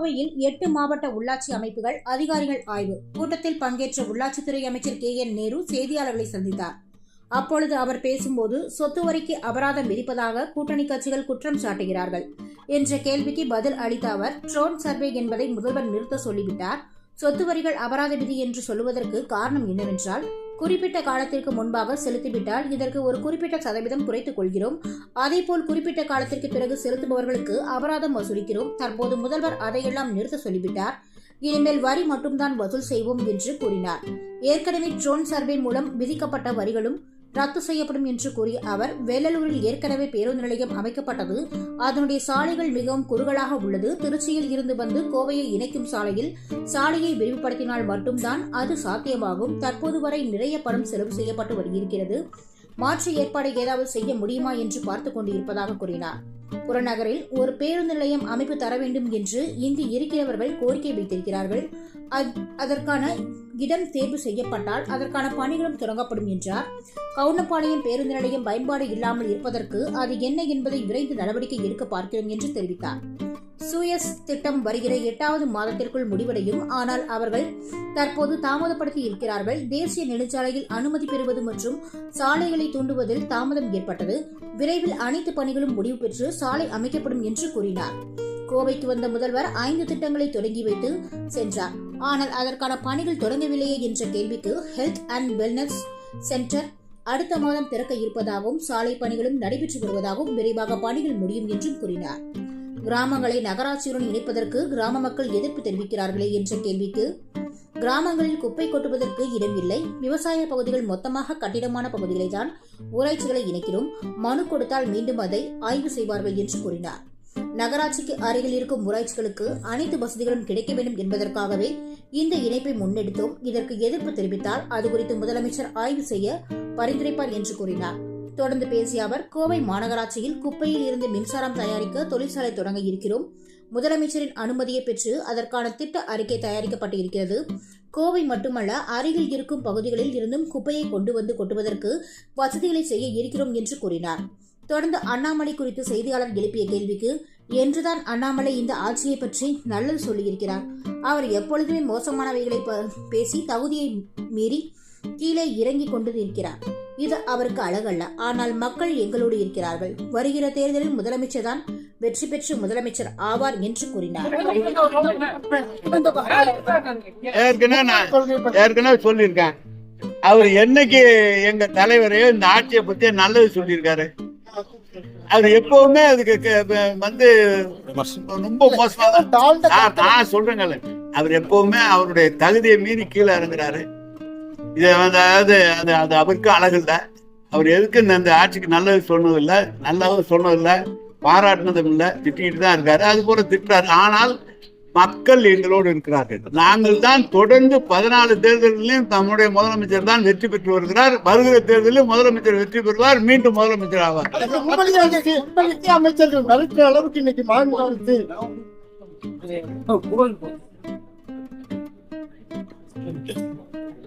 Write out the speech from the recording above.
கோவையில் எட்டு மாவட்ட உள்ளாட்சி அமைப்புகள் அதிகாரிகள் ஆய்வு. கூட்டத்தில் பங்கேற்ற உள்ளாட்சித்துறை அமைச்சர் கே என் நேரு செய்தியாளர்களை சந்தித்தார். அப்பொழுது அவர் பேசும்போது சொத்து வரிக்கு அபராதம் விதிப்பதாக கூட்டணி கட்சிகள் குற்றம் சாட்டுகிறார்கள் என்ற கேள்விக்கு பதில் அளித்த அவர் ட்ரோன் சர்வே என்பதை முதல்வர் நிறுத்த சொல்லிவிட்டார். சொத்து வரிகள் அபராத விதி என்று சொல்லுவதற்கு காரணம் என்னவென்றால் குறிப்பிட்ட காலத்திற்கு முன்பாக செலுத்திவிட்டால் இதற்கு ஒரு குறிப்பிட்ட சதவீதம் குறைத்துக் கொள்கிறோம். அதேபோல் குறிப்பிட்ட காலத்திற்கு பிறகு செலுத்துபவர்களுக்கு அபராதம் வசூலிக்கிறோம். தற்போது முதல்வர் அதையெல்லாம் நிறுத்த சொல்லிவிட்டார். இனிமேல் வரி மட்டும்தான் வசூல் செய்வோம் என்று கூறினார். ஏற்கனவே ட்ரோன் சர்வே மூலம் விதிக்கப்பட்ட வரிகளும் ரத்து செய்யப்படும் என்று கூறிய அவர் வேலலூரில் ஏற்கனவே பேருந்து நிலையம் அமைக்கப்பட்டது. அதனுடைய சாலைகள் மிகவும் குறுகலாக உள்ளது. திருச்சியில் இருந்து வந்து கோவையை இணைக்கும் சாலையில் சாலையை விரிவுபடுத்தினால் மட்டும்தான் அது சாத்தியமாகும். தற்போது வரை நிறைய பணம் செலவு செய்யப்பட்டு வருகிறது. மாற்று ஏற்பாடு ஏதாவது செய்ய முடியுமா என்று பார்த்துக் கொண்டிருப்பதாக கூறினார். புறநகரில் ஒரு பேருந்து நிலையம் அமைப்பு தர வேண்டும் என்று இங்கு இருக்கிறவர்கள் கோரிக்கை வைத்திருக்கிறார்கள். அதற்கான இடம் தேர்வு செய்யப்பட்டால் அதற்கான பணிகளும் தொடங்கப்படும் என்றார். கவுனப்பாளையம் பேருந்து நிலையம் பயன்பாடு இல்லாமல் இருப்பதற்கு அது என்ன என்பதை விரைந்து நடவடிக்கை எடுக்க பார்க்கிறோம் என்று தெரிவித்தார். சூயஸ் திட்டம் வருகிற எட்டாவது மாதத்திற்குள் முடிவடையும். ஆனால் அவர்கள் தற்போது தாமதப்படுத்தி இருக்கிறார்கள். தேசிய நெடுஞ்சாலையில் அனுமதி பெறுவது மற்றும் சாலைகளை தூண்டுவதில் தாமதம் ஏற்பட்டது. விரைவில் அனைத்து பணிகளும் முடிவு பெற்று சாலை அமைக்கப்படும் என்று கூறினார். கோவைக்கு வந்த முதல்வர் ஐந்து திட்டங்களை தொடங்கி வைத்து சென்றார். ஆனால் அதற்கான பணிகள் தொடங்கவில்லையே என்ற கேள்விக்கு ஹெல்த் அண்ட் வெல்னஸ் சென்டர் அடுத்த மாதம் திறக்க இருப்பதாகவும் சாலை பணிகளும் நடைபெற்று வருவதாகவும் விரைவாக பணிகள் முடியும் என்றும் கூறினார். கிராமங்களை நகராட்சியுடன் இணைப்பதற்கு கிராம மக்கள் எதிர்ப்பு தெரிவிக்கிறார்களே என்ற கேள்விக்கு கிராமங்களில் குப்பை கொட்டுவதற்கு இடம் இல்லை. விவசாய பகுதிகள் மொத்தமாக கட்டிடமான பகுதிகளை தான் ஊராட்சிகளை இணைக்கிறோம். மனு கொடுத்தால் மீண்டும் அதை ஆய்வு செய்வார்கள் என்று கூறினார். நகராட்சிக்கு அருகில் இருக்கும் ஊராட்சிகளுக்கு அனைத்து வசதிகளும் கிடைக்க வேண்டும் என்பதற்காகவே இந்த இணைப்பை முன்னெடுத்தோம். இதற்கு எதிர்ப்பு தெரிவித்தால் அது குறித்து முதலமைச்சர் ஆய்வு செய்ய பரிந்துரைப்பார் என்று கூறினார். தொடர்ந்து பேசிய அவர் கோவை மாநகராட்சியில் குப்பையில் இருந்து மின்சாரம் தயாரிக்க தொழிற்சாலை தொடங்க இருக்கிறோம். முதலமைச்சரின் அனுமதியை பெற்று அதற்கான திட்ட அறிக்கை தயாரிக்கப்பட்டு இருக்கிறது கோவை மட்டுமல்ல அருகில் இருக்கும் பகுதிகளில் இருந்தும் குப்பையை கொண்டு வந்து கொட்டுவதற்கு வசதிகளை செய்ய இருக்கிறோம் என்று கூறினார். தொடர்ந்து அண்ணாமலை குறித்து செய்தியாளர் எழுப்பிய கேள்விக்கு என்றுதான் அண்ணாமலை இந்த ஆட்சியை பற்றி நல்லது சொல்லியிருக்கிறார். அவர் எப்பொழுதுமே மோசமானவைகளை பேசி தகுதியை மீறி கீழே இறங்கி கொண்டு இருக்கிறார் இது அவருக்கு அழகல்ல. ஆனால் மக்கள் எங்களோடு இருக்கிறார்கள். வருகிற தேர்தலில் முதலமைச்சர் தான் வெற்றி பெற்று முதலமைச்சர் ஆவார் என்று கூறினார். ஏற்கனவே சொல்லியிருக்கேன். அவர் என்னைக்கு எங்க தலைவரையோ இந்த ஆட்சியை பத்தி நல்லது சொல்லியிருக்காரு. அவர் எப்பவுமே அதுக்கு க- வந்து ரொம்ப மோசமா தான். நான் சொல்றேங்கல்ல அவர் எப்பவுமே அவருடைய தகுதியை மீறி கீழே இறங்குறாரு. இது அதாவது அது அது அவருக்கு அழகு இல்லை. அவர் எதுக்கு இந்த ஆட்சிக்கு நல்லது சொன்னதில்லை நல்லதும் சொன்னதில்லை பாராட்டினதும் இல்லை திட்டிக்கிட்டு தான் இருக்காரு. அது போல திட்டுறாரு. ஆனால் மக்கள் எங்களோடு இருக்கிறார்கள். நாங்கள் தான் தொடர்ந்து பதினாலு தேர்தலிலும் நம்முடைய முதலமைச்சர் தான் வெற்றி பெற்று வருகிறார். வருகிற தேர்தலில் முதலமைச்சர் வெற்றி பெறுவார். மீண்டும் முதலமைச்சர் ஆவார். அமைச்சர்கள் அளவுக்கு இன்னைக்கு